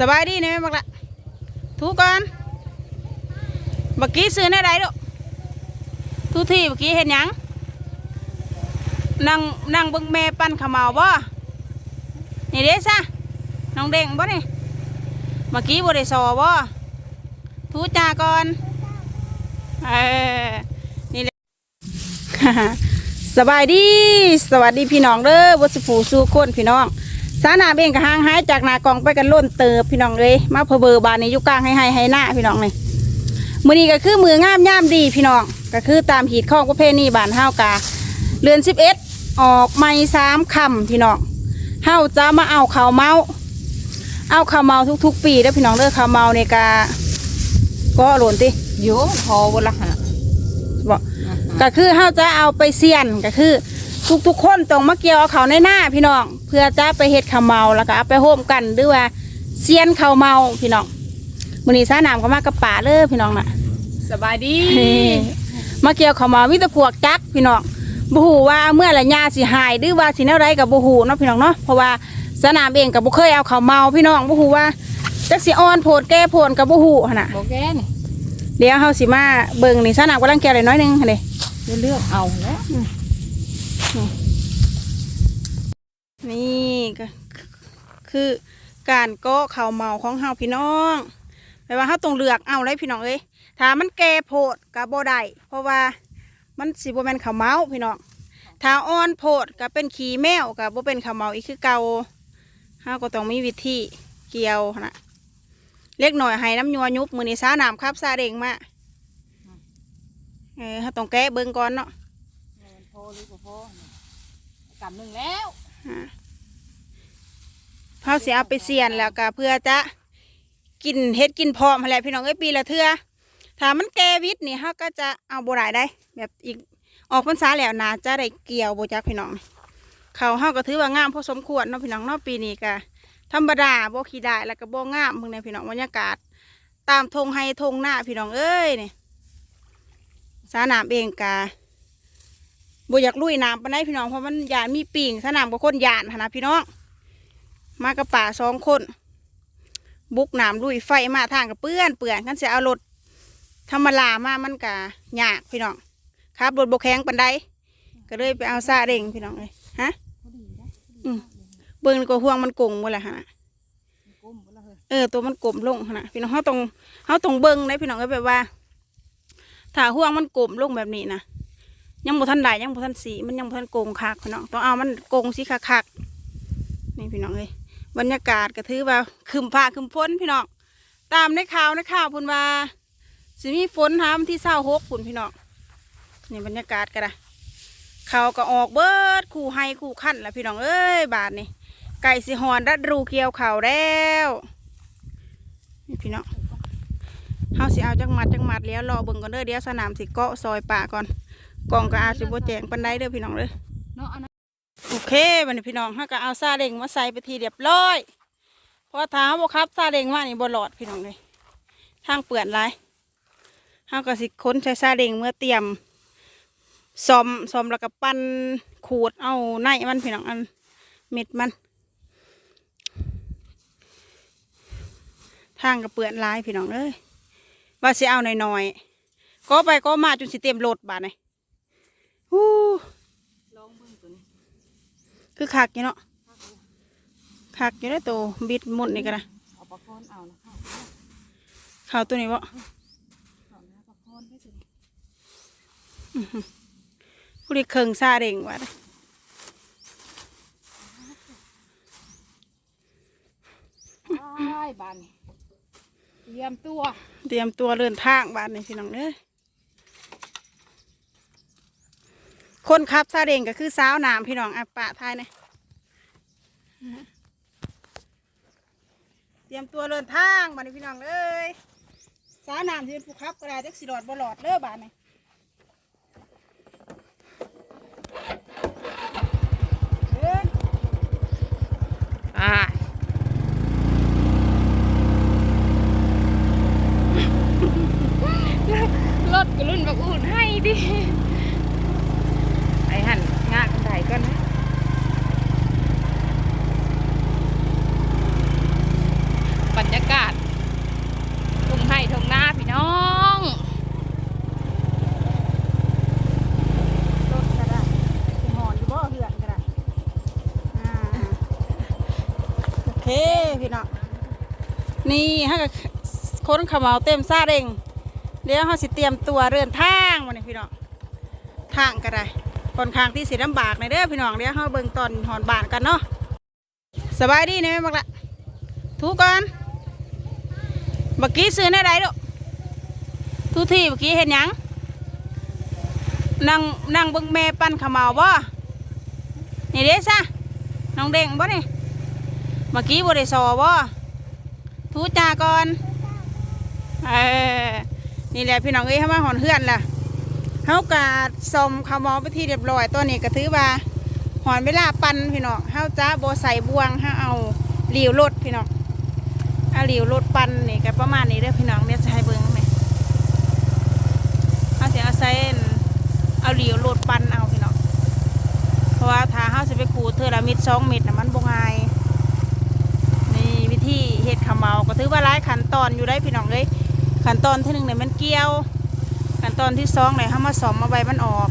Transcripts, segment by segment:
สบายดีนะแม่บักละถูก่อนเมื่อกี้ซื้อในไรลูทุกที่เมื่อกี้เห็นยังนั่งนั่งเบิ่งแม่ปั้นขาวเหมาบ่นี่เด้ซะน้องเด้งบ่นี่เมื่อกี้บ่ได้สอบ่ทูจาก่อนเออนี่แหละสบายดี สวัสดีพี่น้องเด้อวัดสุผูสู่คนพี่น้อง สาหนาเองก็ห่างหายจากหนากองไปกันล้นเติบพี่น้องเลยมาเพอเบอร์บานนี้อยู่กลางให้ให้ให้หน้าพี่น้องเลยมือนี้ก็คือมืองามย่ามดีพี่น้องก็คือตามหีดข้องประเพณีบานเฮากาเรือนสิบเอ็ดออกไม่สามคำพี่น้องเฮาจะมาเอาข้าวเมาเอาข้าวเมาทุก ๆ ปีเด้อพี่น้องเด้อข้าวเมาในกาก็หล่นติโยพอวันละหะบอกก็คือเฮาจะเอาไปเสียนก็คือ ทุกๆคนต้องมาเกี่ยวเอาเขาในหน้าพี่น้อง เพื่อจะไปเฮ็ดข้าวเมาแล้วก็เอาไปโฮมกันหรือว่าเสียนข้าวเมาพี่น้องมื้อนี้สาน้ำก็มากับป่าเด้อพี่น้องน่ะ สบายดี มาเกี่ยวข้าวเมามีแต่พวกจักพี่น้องบ่ฮู้ว่าเมื่อละยาสิหายหรือว่าสิแนวใดก็บ่ฮู้เนาะพี่น้องเนาะเพราะว่าสนามเองก็บ่เคยเอาข้าวเมาพี่น้องบ่ฮู้ว่าจักสิอ่อนโพดแก่โพดก็บ่ฮู้หั่นน่ะบอกแกนี่เดี๋ยวเฮาสิมาเบิ่งนี่สนามกำลังเกี่ยวได้น้อยหนึงหั่นเด้จะเลือกเอาแล้ว นี่ก็คือการกาะข้าวเมาของเฮาพี่น้องแปลว่าเฮาต้องเลือกเอาเลยพี่น้องเอ้ยถ้ามันแก่โพดก็บ่ได้เพราะว่ามันสิบ่แมนข้าวเมาพี่น้องถ้าอ่อนโพดก็เป็นขี้แมวก็บ่เป็นข้าวเมาอีกคือเก่าเฮาก็ต้องมีวิธีเกี่ยวนะเล็กหน่อยให้น้ำยัวยุบมื้อนี้ซาน้ำครับซาเด้งมาเออเฮาต้องแกะเบิ่งก่อนเนาะ หรือบ่พอกำหนึ่งแล้วเขาเสียเอาไปเสียนแล้วก็เพื่อจะกินเฮ็ดกินพร้อมหั่นแหละพี่น้องเอ้ยปีละเทื่อถ้ามันแกวิทนี่เขาก็จะเอาโบได้ได้ แบบอีกออกพรรษาแล้วนาจะได้เกี่ยวโบจักพี่น้องเขาเฮาก็ถือว่างามพอสมควรเนาะพี่น้องเนาะปีนี้ก็ธรรมดาบ่ขี้ได้แล้วก็บ่งามมึงในพี่น้องบรรยากาศ ตามทงให้ทงหน้าพี่น้องเอ้ยนี่สาน้ำเองกะ บ่อยากลุยน้ำปานใดพี่น้องเพราะมันยานมีปิ่งสนามกับคนยานนะพี่น้อง มากับป่าสองคน บุกน้ำลุยไฟมาทางกับเปื้อนเปื่อนกันเสียเอารถธรรมลามามันกะยากพี่น้องครับรถบกแข็งปันไดก็เลยไปเอาซาเร่งพี่น้องเลยฮะพอดีนะอืมเบิ่งก็ห่วงมันกงหมดแหละฮะก้มบ่ละเออตัวมันกลมลงนะพี่น้องเขาต้องเขาต้องเบิ่งนะพี่น้องก็แบบว่า ถ้าห่วงมันกลมลงแบบนี้นะ ยังบ่ทันได้ยังบ่ทันสีมันยังบ่ทันโกงคักพี่น้องต้องเอามันโกงสีคักๆนี่พี่น้องเลยบรรยากาศก็ถือว่าคึมฟ้าคึมฝนพี่น้องตามในข่าวในข่าวพุ่นว่าสิมีฝนหามที่เศร้าหกพุ่นพี่น้องนี่บรรยากาศก็ได้เขาวก็ออกเบิดคู่ให้คู่ขั้นแล้วพี่น้องเอ้ยบาทนี่ไก่สิหอนรัดรูเกี่ยวเข่าแล้วนี่พี่น้องเฮาสิเอาจังหมัดจังหมัดแล้วรอเบิ่งก่อนเด้อเดี๋ยวสนามสิเกาะซอยป่าก่อน กล่องก็อาจสิบ่แจงปันไดเด้อพี่น้องเด้อโอเควันนี้พี่น้องเขาก็เอาซาเล้งมาใส่ไปทีเรียบร้อยเพราะท้าบครับซาเล้งว่านี่บหลอดพี่น้องเลยทางเปื่อนไรเขาก็สิค้นใช้ซาเล้งเมื่อเตรียมซ่อมซ่อมแล้วก็ปั้นขูดเอาในมันพี่น้องอันเม็ดมัน ทางก็เปื่อนหลายพี่น้องเลยว่าสิเอาหน่อยๆก็ไปก็มาจนสิเต็มรถบาดนี่ ฮู้ลองเบิ่งตัวนี้คือคักอยู่เนาะคักอยู่ได้อตัวบิดหมุนนี่ก็นะเอาปลาคอนเอานะค่ะข่าวตัวนี้วะเอานะปลาคอนได้ตัวนี้ผู้ดีเคิงซาเด้งวะอ้ายบานนี่เตรียมตัว เตรียมตัวเดินทางบ้านนี่พี่น้องเด้อ คนขับซาเดงก็คือสาวน้ำพี่น้องอะปะทายนี่ยเตรียมตัวเดินทางบ้านนี้พี่น้องเอ้ยสาวน้ำที่เป็นผู้ขับก็ได้จักสิหลอดบ่หลอดเด้อบานนี่เดินอ่าร ถกระลุ่นบักอุ่นให้ดิไอ้หันงา กันนะไปรรยากาศทุ่งไห่ทุ่งนาพี่น้องรถก็ได้สิหอนอยู่บ่เหือนก็ได้อ่าโอเคพี่น้องนี่ฮะก็คนขมเอาเต็มซาเร่งเดี๋ยวเขาสิเตรียมตัวเดินทางวันนี้พี่น้องทางก็ได้ ค่อนข้างที่สิลำบากในเด้อพี่น้องเดี๋ยวเขาเบิ่งตอนหอนบานกันเนาะสบายดีนะแม่บักละถูก่อนเมื่อกี้ซื้อในใดลูทุที่เมื่อกี้เห็นยังนั่งนั่งเบิ่งแม่ปั้นขมเอาบ่นี่เด้ซะน้องเด้งบ่นี่เมื่อกี้บริสอบ่ทูจาก่อนเออนี่แหละพี่น้องเอ้ยเข้ามาหอนเฮือนล่ะ เขากาสมเขาวมอไปที่เรียบร้อยตัวนี้ก็ถือว่าหอนเวลาปั่นพี่น้องเขาจะโบใส่บวงเขาเอาหลิวรถพี่น้องเอาหลิวรถปั่นนี่ก็ประมาณนี้เด้อพี่น้องเนี่ยจะให้เบิ้งไหมเขาจะเอาใส่เอาหลิวรถปั่นเอาพี่น้องเพราะว่าถ้าเขาจะไปขูดเทอละมิดสองมิดน่ะมันบ่ง่ายนี่วิธีเฮ็ดขาวเมาก็ถือว่าหลายขั้นตอนอยู่ได้พี่น้องเลยขั้นตอนที่หนึ่งเนี่ยมันเกี่ยว ขั้นตอนที่สองเนี่ยเขามาสอมมาใบมันออก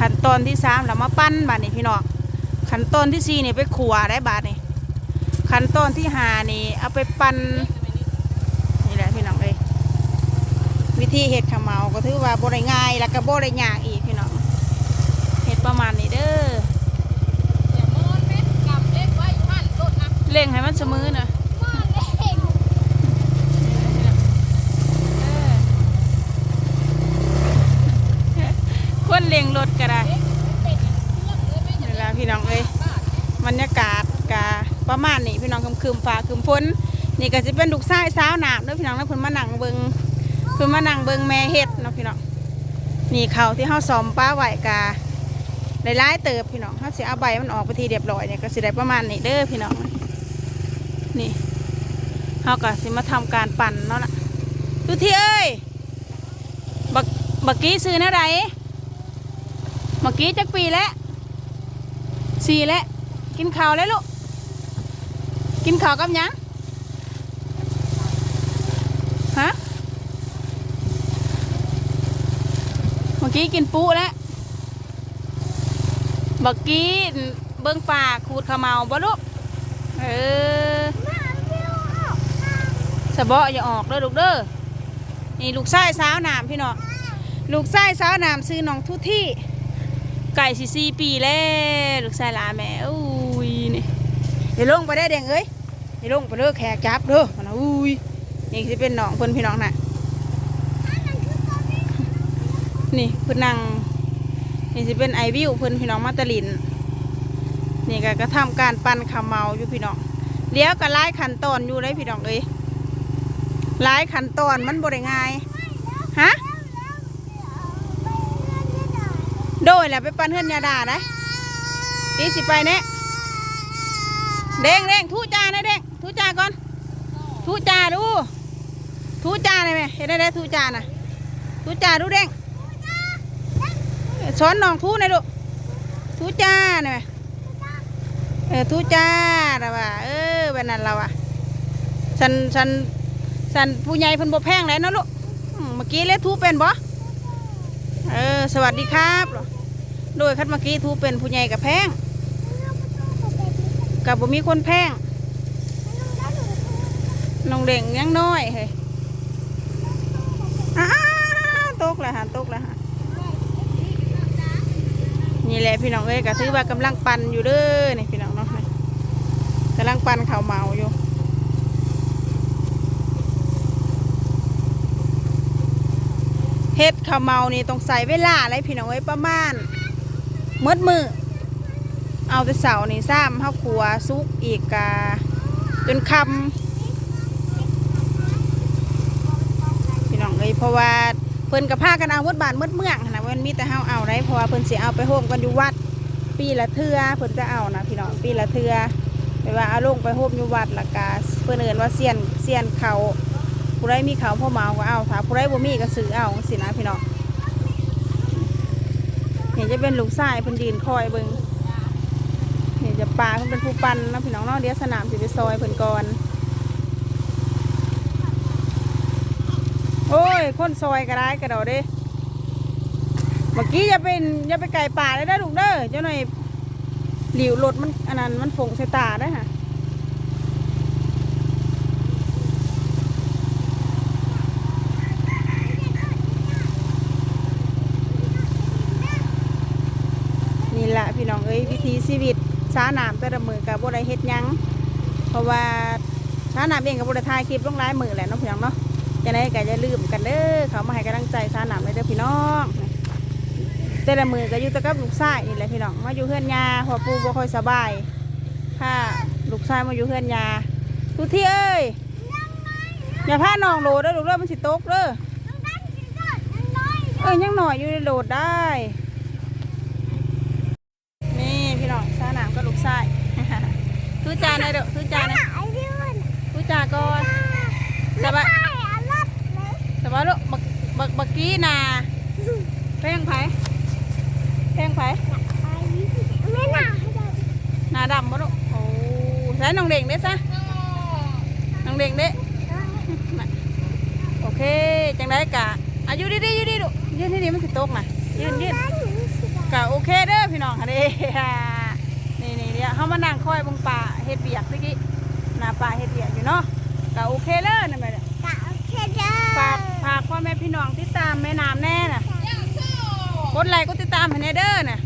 ขั้นตอนที่สามเรามาปั้นบาดนี่พี่น้องขั้นตอนที่สี่เนี่ยไปขัวได้บาดนี่ขั้นตอนที่ห้านี่เอาไปปั้นนี่แหละพี่น้องเลยวิธีเฮ็ดขาวเหมาก็ถือว่าบ่ได้ง่าย แล้วก็บ่ได้ยากอีกพี่น้องเฮ็ดประมาณนี้เด้ออย่ามอนเม็ดกับเล็กไว้อยู่หันรถนะเร่งให้มันเสมอนะ มอนเล็ก ควรเร่งรถก็ได้ เป็ดเลือกเลยไม่ เวลาพี่น้องเอ้ยบรรยากาศกะ ประมาณนี้พี่น้องคืมคืมๆฟ้าคืมฝนนี่ก็จะเป็นลูกชายสาวหนามเด้อพี่น้องแล้วเพิ่นมาหนังเบิงเพิ่นมาหนังเบิงแม่เฮ็ดเนาะพี่น้องนี่เขาที่เฮาซ้อมป้าไหวกะได้หลายเติบพี่น้องเฮาสิเอาใบมันออกไปทีเรียบร้อยเนี่ยก็สิได้ประมาณนี้เด้อพี่น้องนี่เฮาก็สิมาทำการปั่นเนาะล่ะดูที่เอ้ยบักบักกี้ซื้อนะไรเมื่อกี้จักปีแล้วสี่แล้วกินข้าวแล้วลูก กินข้าวกับยังฮะเมื่อกี้กินปูแล้วเมื่อกี้เบิ้งป่าขูดขาวเมาบ่ลูกเออสะเบาะอย่าออกเด้อลูกเด้อนี่ลูกชายสาวหนามพี่น้องลูกชายสาวหนามซื้อน้องทุที่ไก่สิสี่ปีแล้วลูกชายหลาแม่อุ้ยนี่ เดี๋ยวลงไปได้เด้งเอ้ยเดี๋ยวลงไปเด้อแขกจับเด้อมันะอุ้ยนี่สิเป็นน้องเพิ่นพี่น้องน่ะนี่เพิ่นนั่งนี่สิเป็นไอวิวเพิ่นพี่น้องมาตลินนี่ก็กระทำการปั่นขาวเมาอยู่พี่น้องเลี้ยวก็หลายขั้นตอนอยู่เลยพี่น้องเอ้ยหลายขั้นตอนมันบ่ได้ง่ายฮะโดยแหละไปปันเฮือนยาดาได้ปีสิไปเนี่ย เด้งเด้งทูจานะเด้งทูจาก่อน ทูจาดู ทูจาได้ไหมเห็นได้ได้ทูจาน่ะทูจาดูเด้งสอนน้องทูหน่อยลูกทูจาหน่อยเออทูจาละว่ะเออแบบนั้นเราอะฉันฉันฉันผู้ใหญ่เพิ่นบ่แพงแล้วเนาะลูกเมื่อกี้เล็ทูเป็นบ่เออสวัสดีครับโดยคัดเมื่อกี้ทูเป็นผู้ใหญ่กับแพง กับบ่มีคนแพงน้องเด่งยังน้อยเฮ้ยอ้าตกแล้วฮะตกแล้วฮะนี่แหละพี่น้องเอ้ยก็ถือว่ากำลังปั่นอยู่เด้อนี่พี่น้องเนาะกำลังปั่นข้าวเมาอยู่เฮ็ดข้าวเมานี่ต้องใส่เวลาอะไรพี่น้องเอ้ยประมาณมืดมือ เอาแต่เสานี่ซ้ำเฮาขัวซุกอีกกาจนคำพี่น้องเอ้ยเพราะว่าเพิ่นกับพากันเอาวัดบานมืดเมืองนนะมันมีแต่เฮาเอาได้เพราะว่าเพิ่นสิเอาไปโฮมกันอยู่วัด ปีละเทือเพิ่นจะเอานะพี่น้องปีละเทือไปว่าเอาลงไปโฮมอยู่วัดละกาเพิ่นเอินว่าเสียนเสียนเขาผู้ใดมีเขาพ่อเมาก็เอาถ้าผู้ใดบ่มีก็ซื้อเอาสินะพี่น้องเห็นจะเป็นลูกชายเพิ่นยืนคอยเบิ่ง จะปลาเพิ่นเป็นผู้ปั่นนะพี่น้องเนาะเดี๋ยวสนามสิไปซอยเพิ่นก่อน โอ้ย คนซอยก็ได้กระดดดิเมื่อกี้จะเาไปอย่าไปไก่ป่าเลยนะลูกเด้อเจ้าหน่อยหลิวรถมันอันนั้นมันฝงใส่ตาได้ค่ะนี่แหละพี่น้องเอ้ยวิธีชีวิต สาหนามแต่ละมือกับบ่ได้เฮ็ดหยังเพราะว่าสาหนามเองกับบ่ได้ถ่ายคลิปลงหลายมือแหละเนาะพี่น้องเนาะจะได้ก็อย่าลืมกันเด้อเขามาให้กำลังใจสาหนามเลยเด้อพี่น้องแต่ละมือก็อยู่ตะกับลูกชายนี่แหละพี่น้องมาอยู่เฮือนยาเพอปูบ่ค่อยสบายถ้าลูกชายมาอยู่เฮือนยาทุกที่เอ้ยอย่าพาน้องโหลดเด้อลูกเด้อมันสิตกเด้อเอ้ยยังหน่อยอยู่ในโหลดได้ นี่พี่น้องสา หนามกับลูกชายทุจานเลยเด้อทุจานเลยทุจาก่อนสบายสบายลูกบักบักบักกี้นาแพงไผแพงไผหน้าดำบ่ลูกโอ้ใส่น้องเด่งเด้ซะน้องเด่งเด้โอเคจังได้กะอายุดีๆอยู่ดีลูกยืนที่ดีมันสิตกนะยืนยืนกะโอเคเด้อพี่น้องค่ะเด้นี่นี่เดี๋ ยวเขามานั่งคอยเบงป่าเฮ็ดเบียกเมื่อกี้หน้าป่าเฮ็ดเบียกอยู่เนาะกะโอเคเลยนั่นไปเลยฝากฝากพ่อแม่พี่น้องติดตามแม่น้ำแน่น่ะกดไลค์กดติดตามให้แน่เด้อน่ะ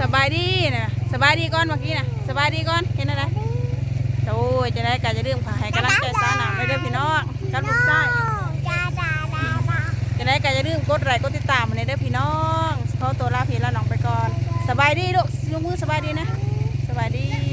สบายดีนะสบายดีก่อนเมื่อกี้นะสบายดีก่อนเห็นอะไรโอ้ยจะได้การจะเรื่องผ่าให้กำลังใจสาวหนามเลยเด้อพี่น้องกับลูกชายจะได้การจะเรื่องกดไลค์กดติดตามมาเลยเด้อพี่น้องเขาตัวลาพี่แล้วน้องไปก่อน สบายดีลูกยกมือสบายดีนะ สบายดี